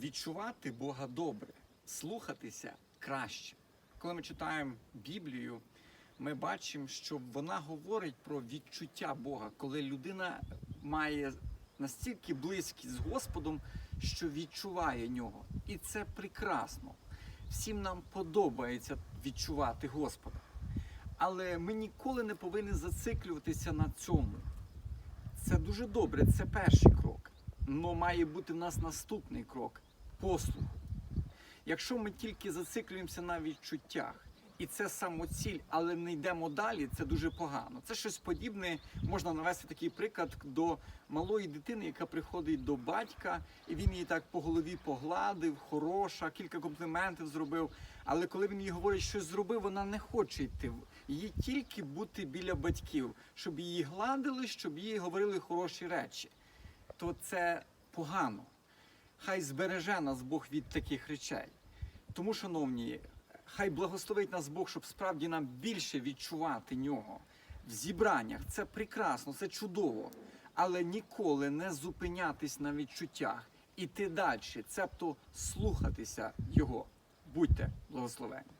відчувати Бога добре, слухатися краще. Коли ми читаємо Біблію, ми бачимо, що вона говорить про відчуття Бога, коли людина має настільки близькість з Господом, що відчуває нього. І це прекрасно. Всім нам подобається відчувати Господа. Але ми ніколи не повинні зациклюватися на цьому. Це дуже добре, це перший крок. Но має бути в нас наступний крок послуг. Якщо ми тільки зациклюємося на відчуттях, і це самоціль, але не йдемо далі, це дуже погано. Це щось подібне, можна навести такий приклад до малої дитини, яка приходить до батька, і він її так по голові погладив, хороша, кілька компліментів зробив. Але коли він їй говорить, що зробив, вона не хоче йти. Їй тільки бути біля батьків, щоб її гладили, щоб їй говорили хороші речі. То це погано. Хай збереже нас Бог від таких речей. Тому, шановні, хай благословить нас Бог, щоб справді нам більше відчувати нього в зібраннях. Це прекрасно, це чудово. Але ніколи не зупинятись на відчуттях, іти далі, цебто слухатися Його. Будьте благословені.